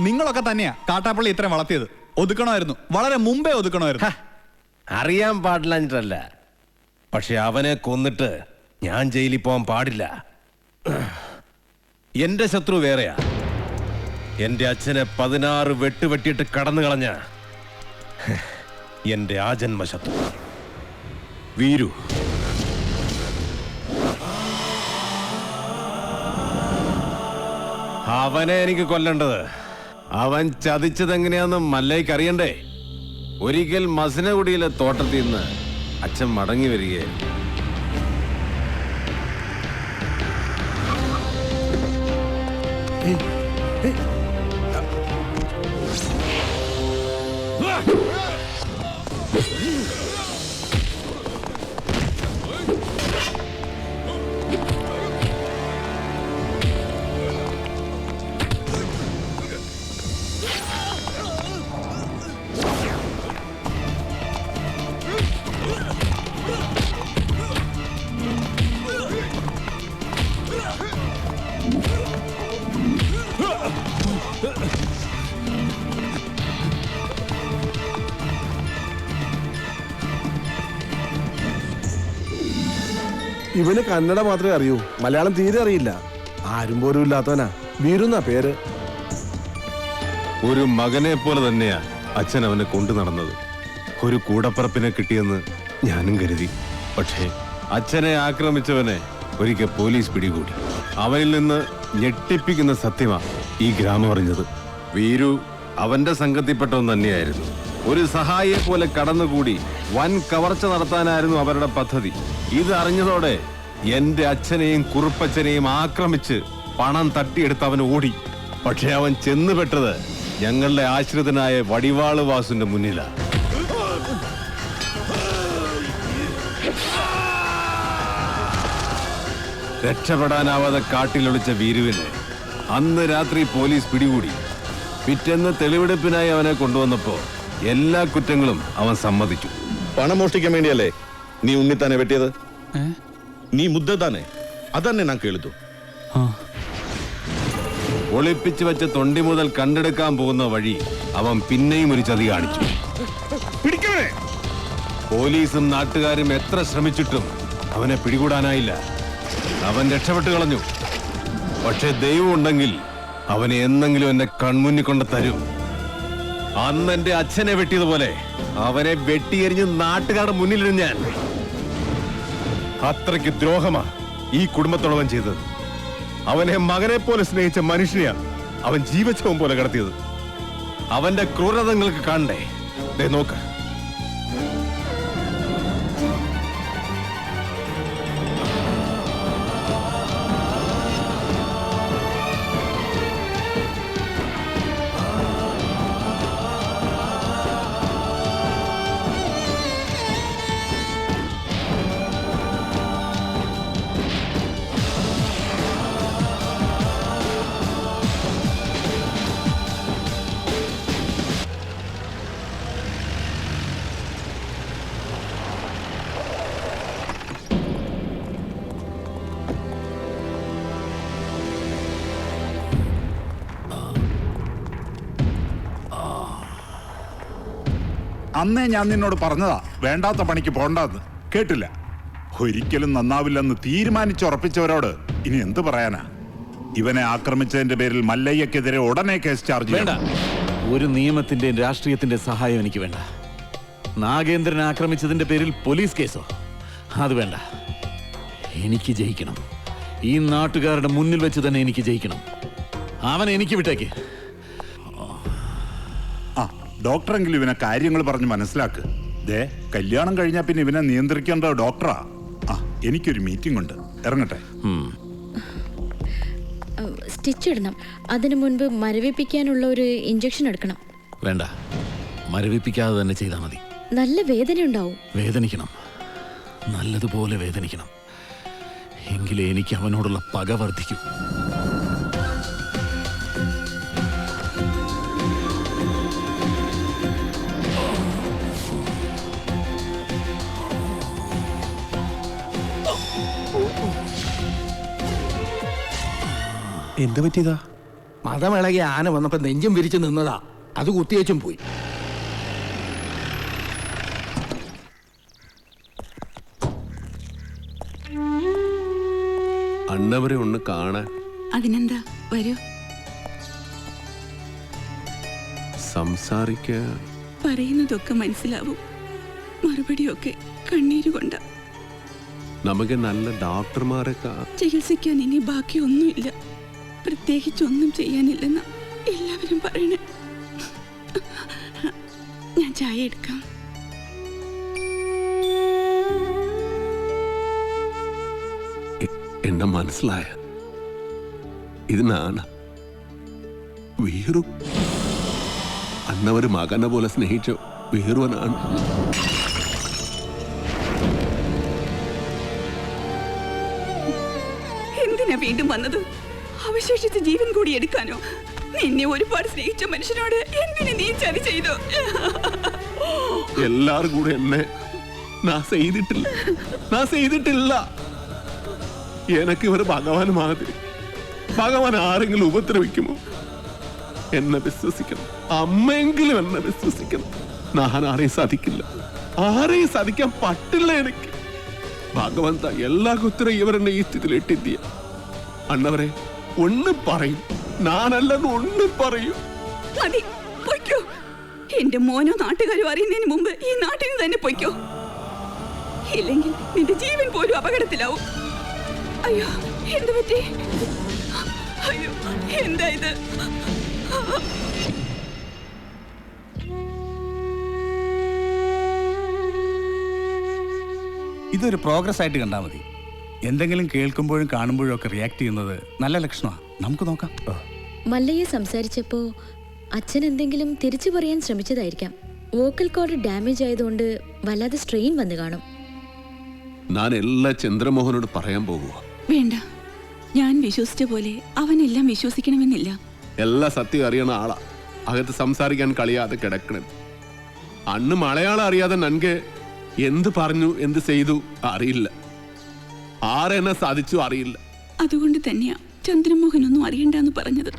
നിങ്ങളൊക്കെ തന്നെയാ കാട്ടാപ്പള്ളി ഇത്രയും വളർത്തിയത്. ഒതുക്കണമായിരുന്നു. വളരെ മുമ്പേ ഒതുക്കണമായിരുന്നു. അറിയാൻ പാടില്ല പക്ഷെ അവനെ കൊന്നിട്ട് ഞാൻ ജയിലിൽ പോകാൻ പാടില്ല. എന്റെ ശത്രു വേറെയാ. എന്റെ അച്ഛനെ പതിനാറ് വെട്ടുവെട്ടിയിട്ട് കടന്നു കളഞ്ഞ എന്റെ ആജന്മ ശത്രു. വീരു. അവനെ എനിക്ക് കൊല്ലേണ്ടത് അവൻ ചതിച്ചത് എങ്ങനെയാന്ന് മല്ലയ്ക്ക് അറിയണ്ടേ? ഒരിക്കൽ മസനഗുഡിയിലെ തോട്ടത്തിൽ നിന്ന് അച്ഛൻ മടങ്ങി വരികയായിരുന്നു. ഇവന് കന്നഡ മാത്രമേ അറിയൂ. മലയാളം തീരെ അറിയില്ല. ആരും പോലും ഇല്ലാത്തവനാ. വീരുന്ന പേര്. ഒരു മകനെ പോലെ തന്നെയാ അച്ഛൻ അവനെ കൊണ്ടു നടന്നത്. ഒരു കൂടപ്പറപ്പിനെ കിട്ടിയെന്ന് ഞാനും കരുതി. പക്ഷേ അച്ഛനെ ആക്രമിച്ചവനെ ഒരിക്കൽ പോലീസ് പിടികൂടി. അവനിൽ നിന്ന് ഞെട്ടിപ്പിക്കുന്ന സത്യമാ ഈ ഗ്രാമം അറിഞ്ഞത്. വീരു അവന്റെ സംഘത്തിൽപ്പെട്ടവൻ തന്നെയായിരുന്നു. ഒരു സഹായിയെ പോലെ കടന്നുകൂടി വൻ കവർച്ച നടത്താനായിരുന്നു അവരുടെ പദ്ധതി. ഇത് അറിഞ്ഞതോടെ എന്റെ അച്ഛനെയും കുറുപ്പച്ചനെയും ആക്രമിച്ച് പണം തട്ടിയെടുത്ത് അവൻ ഓടി. പക്ഷെ അവൻ ചെന്നുപെട്ടത് ഞങ്ങളുടെ ആശ്രിതനായ വടിവാൾ വാസുന്റെ മുന്നിലാണ് രക്ഷപ്പെടാനാവാതെ കാട്ടിലൊളിച്ച വീരുവിനെ അന്ന് രാത്രി പോലീസ് പിടികൂടി. പിറ്റേന്ന് തെളിവെടുപ്പിനായി അവനെ കൊണ്ടുവന്നപ്പോ എല്ലാ കുറ്റങ്ങളും അവൻ സമ്മതിച്ചു. പണം മോഷ്ടിക്കാൻ വേണ്ടിയല്ലേ നീ ഉണ്ണിത്താനെ വെട്ടിയത്? നീ മുദ്ദ താനെ അതന്നെ ഞാൻ കേളുത്തു ഒളിപ്പിച്ചു വെച്ച തൊണ്ടി മുതൽ കണ്ടെടുക്കാൻ പോകുന്ന വഴി അവൻ പിന്നെയും ഒരു ചതി കാണിച്ചു. പോലീസും നാട്ടുകാരും എത്ര ശ്രമിച്ചിട്ടും അവനെ പിടികൂടാനായില്ല. അവൻ രക്ഷപ്പെട്ടു കളഞ്ഞു. പക്ഷെ ദൈവം ഉണ്ടെങ്കിൽ അവനെ എന്നെങ്കിലും എന്നെ കൺമുന്നിൽ കൊണ്ട് തരും. അന്ന് എന്റെ അച്ഛനെ വെട്ടിയതുപോലെ അവനെ വെട്ടിയെറിഞ്ഞ് നാട്ടുകാരുടെ മുന്നിലിരുന്ന് ഞാൻ. അത്രയ്ക്ക് ദ്രോഹമാ ഈ കുടുംബത്തോളവൻ ചെയ്തത്. അവനെ മകനെ പോലെ സ്നേഹിച്ച മനുഷ്യനെയാ അവൻ ജീവച്ചവൻ പോലെ കടത്തിയത്. അവന്റെ ക്രൂരത നിങ്ങൾക്ക് കാണണ്ടേ നോക്ക്. അന്നേ ഞാൻ നിന്നോട് പറഞ്ഞതാ വേണ്ടാത്ത പണിക്ക് പോണ്ടെന്ന്. കേട്ടില്ല. ഒരിക്കലും നന്നാവില്ലെന്ന് തീരുമാനിച്ചുറപ്പിച്ചവരോട് ഇനി എന്ത് പറയാനാ? ഇവനെ ആക്രമിച്ചതിന്റെ പേരിൽ മല്ലയ്യക്കെതിരെ ഉടനെ കേസ് ചാർജ് വേണ്ട. ഒരു നിയമത്തിന്റെ രാഷ്ട്രീയത്തിന്റെ സഹായം എനിക്ക് വേണ്ട. നാഗേന്ദ്രൻ ആക്രമിച്ചതിന്റെ പേരിൽ പോലീസ് കേസോ? അത് വേണ്ട. എനിക്ക് ജയിക്കണം. ഈ നാട്ടുകാരുടെ മുന്നിൽ വെച്ച് തന്നെ എനിക്ക് ജയിക്കണം. അവൻ എനിക്ക് വിട്ടേക്ക്. ഡോക്ടറെങ്കിലും ഇവനെ കാര്യങ്ങൾ പറഞ്ഞ് മനസ്സിലാക്ക്. ദേ കല്യാണം കഴിഞ്ഞാൽ പിന്നെ ഇവനെ നിയന്ത്രിക്കേണ്ട ഡോക്ടറാ. ആ എനിക്കൊരു മീറ്റിംഗ് ഉണ്ട്. ഇറങ്ങട്ടെ. സ്റ്റിച്ച് ഇടണം. അതിനു മുൻപ് മരവിപ്പിക്കാനുള്ള ഒരു ഇഞ്ചക്ഷൻ എടുക്കണം. വേണ്ട. മരവിപ്പിക്കാതെ തന്നെ ചെയ്താൽ മതി. നല്ല വേദന ഉണ്ടാവും. വേദനിക്കണം. നല്ലതുപോലെ വേദനിക്കണം. എങ്കിലേ എനിക്ക് അവനോടുള്ള പക വർദ്ധിക്കൂ. എന്ത് പറ്റിയതാ? മതമിളകി ആന വന്നപ്പോ നെഞ്ചും വിരിച്ചു നിന്നതാ. അത് കുത്തിയേച്ചും പോയി. അണ്ണവരെ ഒന്ന് കാണാൻ. അതിനെന്താ? വരൂ. സംസാരിക്ക. പറയുന്നതൊക്കെ മനസ്സിലാവും. മറുപടിയൊക്കെ കണ്ണീരുകൊണ്ട നമുക്ക് നല്ല ഡോക്ടർമാരൊക്കെ. ചികിത്സിക്കാൻ ഇനി ബാക്കിയൊന്നുമില്ല. പ്രത്യേകിച്ചൊന്നും ചെയ്യാനില്ലെന്ന് എല്ലാവരും പറയണേ. ഞാൻ ചായ എടുക്കാം. എന്റെ എന്നെ മനസ്സിലായ? ഇതിനാണ് വീറു അന്നവര് മകനെ പോലെ സ്നേഹിച്ച വീറുവനാണ്. എന്തിനാ വീണ്ടും വന്നത്? അവശേഷിച്ച ജീവൻ കൂടി എടുക്കാനോ? നിന്നെ ഒരുപാട് സ്നേഹിച്ച മനുഷ്യനോട് എന്തിനു നീ ചതി ചെയ്തു? എല്ലാരും കൂടെ എന്നെ ചെയ്തിട്ടില്ല. ചെയ്തിട്ടില്ല. എനക്ക് ഇവർ ഭഗവാൻ ആരെങ്കിലും ഉപദ്രവിക്കുമോ? എന്നെ വിശ്വസിക്കണം. അമ്മയെങ്കിലും എന്നെ വിശ്വസിക്കണം. ഞാൻ ആരെയും സാധിക്കില്ല. ആരെയും സാധിക്കാൻ പറ്റില്ല എനിക്ക്. ഭഗവാൻ എല്ലാ കുത്തരം ഇവരെന്നെ ഈ സ്ഥിതിയിൽ ഇട്ടിദ്യ അണ്ണവരെ ഒന്ന് പറയും. ഞാനല്ലെന്ന് ഒന്ന് പറയും. മതി പൊയ്ക്കോ. എന്റെ മോനോ നാട്ടുകാരും അറിയുന്നതിന് മുമ്പ് ഈ നാട്ടിൽ നിന്ന് തന്നെ പൊയ്ക്കോ. ഇല്ലെങ്കിൽ നിന്റെ ജീവൻ പോലും അപകടത്തിലാവും. അയ്യോ എന്ത് പറ്റി? അയ്യോ എന്താ ഇത്? ഇതൊരു പ്രോഗ്രസ് ആയിട്ട് കണ്ടാൽ മതി. എന്തെങ്കിലും കേൾക്കുമ്പോഴും കാണുമ്പോഴും ഒക്കെ റിയാക്ട് ചെയ്യുന്നത് നല്ല ലക്ഷണമാണ് നമുക്ക് നോക്കാം. മല്ലയെ സംസാരിച്ചപ്പോ അച്ഛൻ എന്തെങ്കിലും തിരിച്ചു പറയാൻ ശ്രമിച്ചതായിരിക്കാം. വോക്കൽ കോഡ് ഡാമേജ് ആയതുകൊണ്ട് വല്ലാതെ സ്ട്രെയിൻ വന്നു കാണും. ഞാൻ എല്ലാ ചന്ദ്രമോഹനോട് പറയാൻ പോകുക വേണ്ട. ഞാൻ വിശ്വസിച്ച പോലെ അവനെല്ലാം വിശ്വസിക്കണമെന്നില്ല. എല്ലാ സത്യം അറിയണ ആളാ. അകത്ത് സംസാരിക്കാൻ കളിയാതെ കിടക്കണം. അന്ന് മലയാളം അറിയാതെ നൻകെ എന്ത് പറഞ്ഞു എന്ത് ചെയ്തു അറിയില്ല. ആരെന്നെ സാധിച്ചു അറിയില്ല. അതുകൊണ്ട് തന്നെയാ ചന്ദ്രമോഹൻ ഒന്നും അറിയണ്ടെന്ന് പറഞ്ഞത്.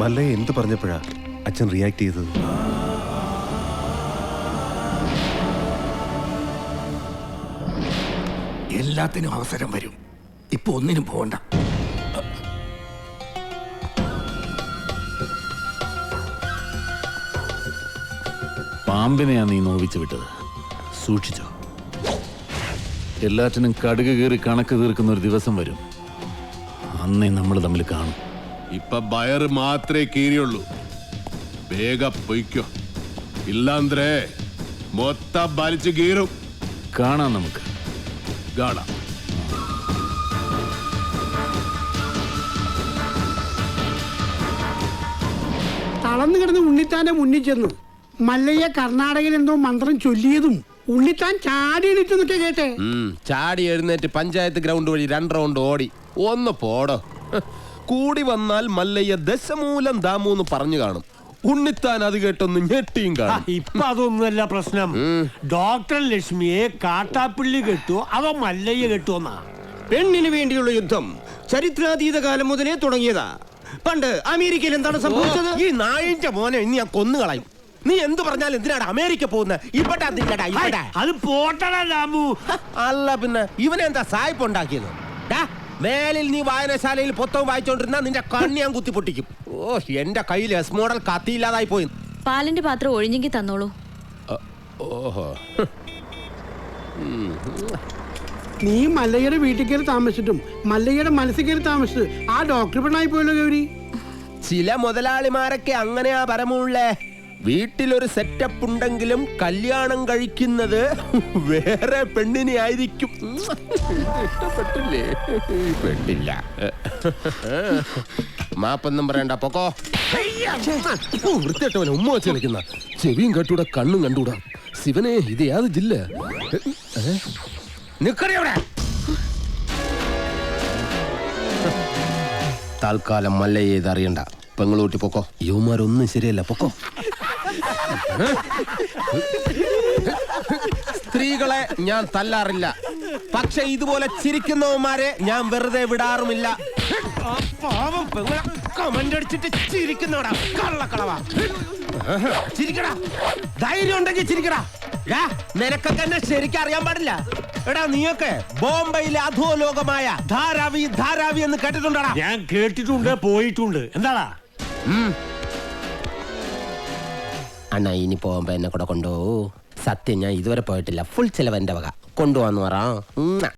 മല്ലയെ എന്ത് പറഞ്ഞപ്പോഴാ അച്ഛൻ റിയാക്ട് ചെയ്തത്? എല്ലാത്തിനും അവസരം വരും. ഇപ്പൊ ഒന്നിനും പോകണ്ട പാമ്പിനെയാ നീ നോവിച്ചു വിട്ടത്. സൂക്ഷിച്ചോ. എല്ലാറ്റിനും കടുക് കീറി കണക്ക് തീർക്കുന്ന ഒരു ദിവസം വരും. അന്നേ നമ്മൾ തമ്മിൽ കാണും. ഇപ്പൊ ബയർ മാത്രമേ കീറിയുള്ളൂ. വേഗ പൊയ്ക്കോ. ഇല്ലാന്ത്രേ മൊത്തം വലിച്ചു കീറും. കാണാം നമുക്ക്. കാണാം തളർന്നു കിടന്ന് ഉണ്ണിത്താന്റെ മുന്നിൽ ചെന്നു. മല്ലയ്യ കർണാടകയിൽ എന്തോ മന്ത്രം ചൊല്ലിയതും ഉണ്ണിത്താൻ ചാടി എഴുന്നേറ്റ് കേട്ടെ. ചാടി എഴുന്നേറ്റ് പഞ്ചായത്ത് ഗ്രൗണ്ട് വഴി രണ്ട് റൗണ്ട് ഓടി. ഒന്ന് പോടോ. കൂടി വന്നാൽ മല്ലയ്യ ദശമൂലം ദാമൂന്ന് പറഞ്ഞു കാണും. ഉണ്ണിത്താൻ അത് കേട്ടൊന്ന് ഞെട്ടിയും കാണും. ഇപ്പൊ അതൊന്നുമല്ല പ്രശ്നം. ഡോക്ടർ ലക്ഷ്മിയെ കാട്ടാപ്പിള്ളി കെട്ടുവോ അതോ മല്ലയ്യ കെട്ടുവോന്നാ പെണ്ണിന് വേണ്ടിയുള്ള യുദ്ധം ചരിത്രാതീത കാലം മുതലേ തുടങ്ങിയതാ. പണ്ട് അമേരിക്കയിൽ എന്താണ് സംഭവിച്ചത്? ഈ നായിന്റെ മോനെ ഇനി ഞാൻ കൊന്നുകളയും. നീ എന്ത് പറഞ്ഞാൽ എന്തിനാണ് അമേരിക്ക പോകുന്നത് ഇവിടെ എന്തിനാടാ ഇവിടെ അത് പോട്ടടാ രാമു അല്ല പിന്നെ ഇവനെന്താ സായിപ്പ് ഉണ്ടാക്കിയത്? ഡാ, മേലിൽ നീ വായനശാലയിൽ പൊത്തവും വായിച്ചോണ്ടിരുന്ന നിന്റെ കണ്ണി ഞാൻ കുത്തി പൊട്ടിക്കും. ഓ എന്റെ കയ്യിൽ എസ് മോഡൽ കത്തിയില്ലാതായി പോയി. പാലിന്റെ പാത്രം ഒഴിഞ്ഞെങ്കിൽ തന്നോളൂ. ഓഹോ. നീ മല്ലയ്യയുടെ വീട്ടിൽ കയറി താമസിച്ചിട്ടും മല്ലയ്യയുടെ മനസ്സിൽ കയറി താമസിച്ചത് ആ ഡോക്ടർ പെണ്ണായി പോയല്ലോ ഗൗരി. ചില മുതലാളിമാരൊക്കെ അങ്ങനെയാ പരമുള്ളേ വീട്ടിലൊരു സെറ്റപ്പ് ഉണ്ടെങ്കിലും കല്യാണം കഴിക്കുന്നത് വേറെ പെണ്ണിനെ ആയിരിക്കും. ഇഷ്ടപ്പെട്ടില്ലേ? പെണ്ണില്ല. മാപ്പൊന്നും പറയണ്ട പൊക്കോ. വൃത്തിയായിട്ടവനെ ഉമ്മ വെച്ച് കളിക്കുന്ന. ചെവിയും കേട്ടൂടാ കണ്ണും കണ്ടൂടാ ശിവനെ ഇത് ഏത് ജില്ല? അവിടെ. തൽക്കാലം മല്ലയെ ഇത് അറിയണ്ട. പെങ്ങളൂട്ടി പൊക്കോ. യുവമാരൊന്നും ശരിയല്ല പൊക്കോ. സ്ത്രീകളെ ഞാൻ തല്ലാറില്ല. പക്ഷെ ഇതുപോലെ ചിരിക്കുന്നവന്മാരെ ഞാൻ വെറുതെ വിടാറുമില്ല. ആ പാവം പെങ്ങളെ കമന്റ് അടിച്ചിട്ട് ചിരിക്കുന്നവടാ. കള്ളക്കളവാ. ചിരിക്കടാ. ധൈര്യം ഉണ്ടെങ്കിൽ ചിരിക്കടാ. യാ, നിനക്കൊക്കെ എന്നെ ശരിക്കും അറിയാൻ പാടില്ല. എടാ നീയൊക്കെ ബോംബെയിലെ അധോലോകമായ ധാരാവി ധാരാവി എന്ന് കേട്ടിട്ടുണ്ടടാ? ഞാൻ കേട്ടിട്ടുണ്ട് പോയിട്ടുണ്ട്. എന്താടാ? അണ്ണാ ഇനി പോകുമ്പോ എന്നെ കൂടെ കൊണ്ടുപോകൂ. സത്യം ഞാൻ ഇതുവരെ പോയിട്ടില്ല. ഫുൾ ചെലവ് എന്റെ വക. കൊണ്ടുപോവാന്ന് പറ.